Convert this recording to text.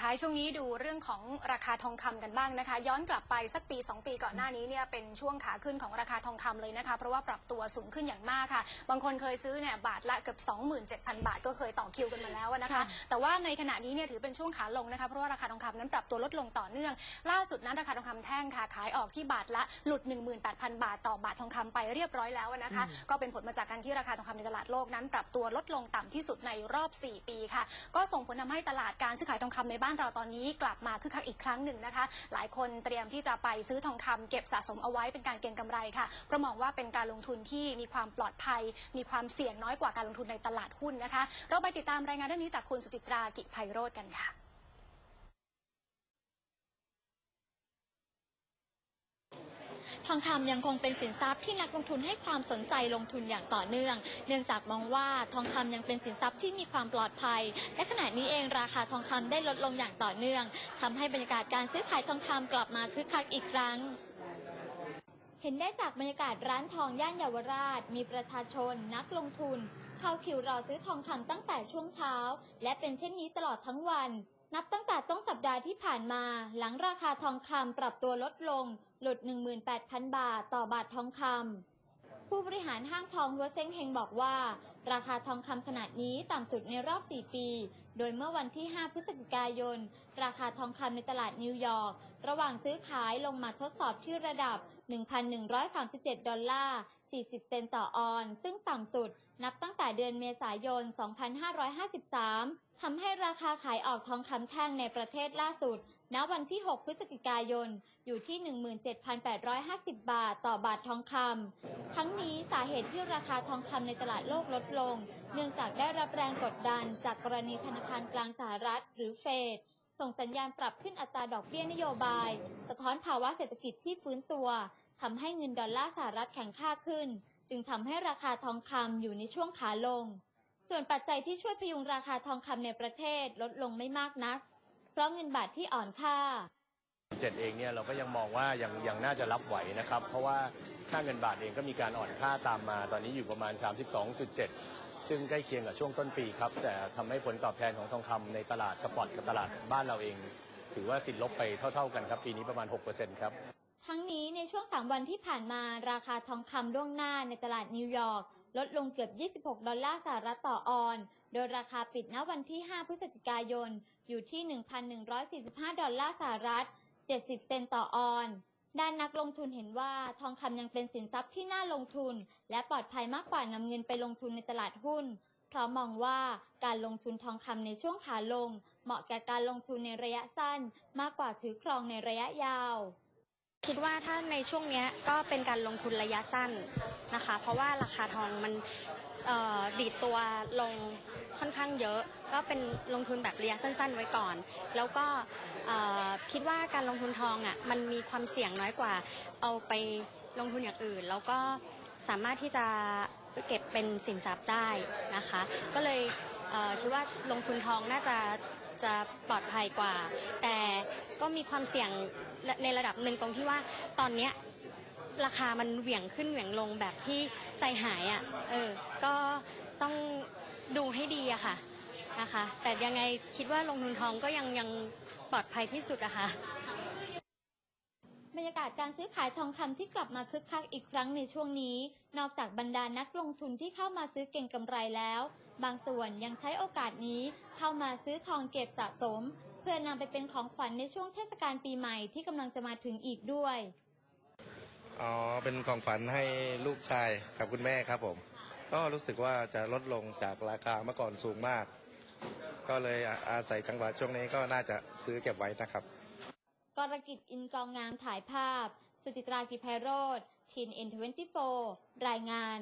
ท้ายช่วงนี้ดูเรื่องของราคาทองคำกันบ้างนะคะ ย้อนกลับไปสักปี 2 ปีก่อนหน้านี้เนี่ยเป็นช่วงขาขึ้นของราคาทองคำเลยนะคะ เพราะว่าปรับตัวสูงขึ้นอย่างมากค่ะ บางคนเคยซื้อเนี่ยบาทละเกือบ27,000 บาทก็เคยต่อคิวกันมาแล้วนะคะ แต่ว่าในขณะนี้เนี่ยถือเป็นช่วงขาลงนะคะเพราะว่าราคาทองคำนั้นปรับตัวลดลงต่อเนื่อง ล่าสุดนั้นราคาทองคำแท่งค่ะขายออกที่บาทละหลุด 18,000 บาท ต่อบาททองคำไปเรียบร้อยแล้วนะคะ ก็เป็นผลมาจากการที่ราคาทองคำในตลาดโลกนั้น ปรับตัวลดลงต่ำที่สุดในรอบ 4 ปีค่ะ ก็ส่งผลทำให้ตลาดการซื้อขายทองคำในบ้านด้านเราตอนนี้กลับมาคึกคักอีกครั้งหนึ่งนะคะ หลายคนเตรียมที่จะไปซื้อทองคำเก็บสะสมเอาไว้เป็นการเก็งกำไรค่ะเพราะมองว่าเป็นการลงทุนที่มีความปลอดภัย มีความเสี่ยงน้อยกว่าการลงทุนในตลาดหุ้นนะคะ เราไปติดตามรายงานเรื่องนี้จากคุณสุจิตรากิไพโรธกันค่ะ ทองคำยังคงเป็นสินทรัพย์ที่นักลงทุนให้ความสนใจลงทุนอย่างต่อเนื่อง เนื่องจากมองว่าทองคำยังเป็นสินทรัพย์ที่มีความปลอดภัย และขณะนี้เองราคาทองคำได้ลดลงอย่างต่อเนื่องทำให้บรรยากาศการซื้อขายทองคำกลับมาคึกคักอีกครั้งเห็นได้จากบรรยากาศร้านทองย่านเยาวราช มีประชาชน นักลงทุน เข้าคิวรอซื้อทองคำตั้งแต่ช่วงเช้า และเป็นเช่นนี้ตลอดทั้งวัน นับตั้งแต่ต้นสัปดาห์ที่ผ่านมา หลังราคาทองคำปรับตัวลดลง หลุด 18,000 บาทต่อบาททองคำ ผู้บริหารห้างทองหัวเซ้งเฮงบอกว่า ราคาทองคำขนาดนี้ต่ำสุดในรอบ 4 ปี โดยเมื่อวันที่ 5 พฤศจิกายน ราคาทองคำในตลาดนิวยอร์ก ระหว่างซื้อขายลงมาทดสอบที่ระดับ 1,137 ดอลลาร์ 40 เซนต์ต่อออน ซึ่งต่ำสุดนับตั้งแต่เดือนเมษายน 2553 ทำให้ราคาขายออกทองคำแท่งในประเทศล่าสุด ณ วันที่ 6 พฤศจิกายน อยู่ที่ 17,850 บาทต่อบาททองคำ ทั้งนี้สาเหตุที่ราคาทองคำในตลาดโลกลดลง เนื่องจากได้รับแรงกดดันจากกรณีธนาคารกลางสหรัฐ หรือเฟดส่งสัญญาณปรับขึ้นอัตราดอกเบี้ยนโยบาย สะท้อนภาวะเศรษฐกิจที่ฟื้นตัว ทำให้เงินดอลลาร์สหรัฐแข็งค่าขึ้น จึงทำให้ราคาทองคำอยู่ในช่วงขาลง ส่วนปัจจัยที่ช่วยพยุงราคาทองคำในประเทศลดลงไม่มากนัก เพราะเงินบาทที่อ่อนค่าเจ็ดเองเนี่ยเราก็ยังมองว่ายังยังน่าจะรับไหวนะครับ เพราะว่าค่าเงินบาทเองก็มีการอ่อนค่าตามมา ตอนนี้อยู่ประมาณ 32.7 ซึ่งใกล้เคียงกับช่วงต้นปีครับ แต่ทำให้ผลตอบแทนของทองคำในตลาดสปอตกับตลาดบ้านเราเอง ถือว่าติดลบไปเท่า ๆกันครับ ปีนี้ประมาณ 6%ครับ ทั้งนี้ในช่วง 3 วันที่ผ่านมาราคาทองคำล่วงหน้าในตลาดนิวยอร์กลดลงเกือบ 26 ดอลลาร์สหรัฐต่อออน โดยราคาปิดณวันที่ 5 พฤศจิกายน อยู่ที่ 1,145 ดอลลาร์สหรัฐ 70 เซนต์ต่อออน ด้านนักลงทุนเห็นว่าทองคำยังเป็นสินทรัพย์ที่น่าลงทุน และปลอดภัยมากกว่านำเงินไปลงทุนในตลาดหุ้น เพราะมองว่าการลงทุนทองคำในช่วงขาลง เหมาะแก่การลงทุนในระยะสั้น มากกว่าถือครองในระยะยาว คิดว่าถ้าในช่วงนี้ก็เป็นการลงทุนระยะสั้นนะคะ เพราะว่าราคาทองมันดีดตัวลงค่อนข้างเยอะ ก็เป็นลงทุนแบบระยะสั้น ๆ ไว้ก่อน แล้วก็คิดว่าการลงทุนทองอะมันมีความเสี่ยงน้อยกว่า เอาไปลงทุนอย่างอื่น แล้วก็สามารถที่จะเก็บเป็นสินทรัพย์ได้นะคะ ก็เลย คิดว่าลงทุนทองน่าจะจะปลอดภัยกว่า แต่ก็มีความเสี่ยงในระดับหนึ่งตรงที่ว่าตอนเนี้ยราคามันเหวี่ยงขึ้นเหวี่ยงลงแบบที่ใจหายอะ่ะ เออ ก็ต้องดูให้ดีอะค่ะนะคะ แต่ยังไงคิดว่าลงทุนทองก็ยังยังปลอดภัยที่สุดอะค่ะ บรรยากาศการซื้อขายทองคำที่กลับมาคึกคักอีกครั้งในช่วงนี้ นอกจากบรรดานักลงทุนที่เข้ามาซื้อเก่งกำไรแล้ว บางส่วนยังใช้โอกาสนี้เข้ามาซื้อทองเก็บสะสม เพื่อนำไปเป็นของขวัญในช่วงเทศกาลปีใหม่ที่กำลังจะมาถึงอีกด้วย อ๋อ เป็นของฝันให้ลูกชายกับคุณแม่ครับผม ก็รู้สึกว่าจะลดลงจากราคาเมื่อก่อนสูงมาก ก็เลยอาอาศัยจังหวะช่วงนี้ก็น่าจะซื้อเก็บไว้นะครับ กรกิจอินกองงามถ่ายภาพ สุจิตรากิจไพโรธทีนเอ็นทเวนตี้โฟรายงาน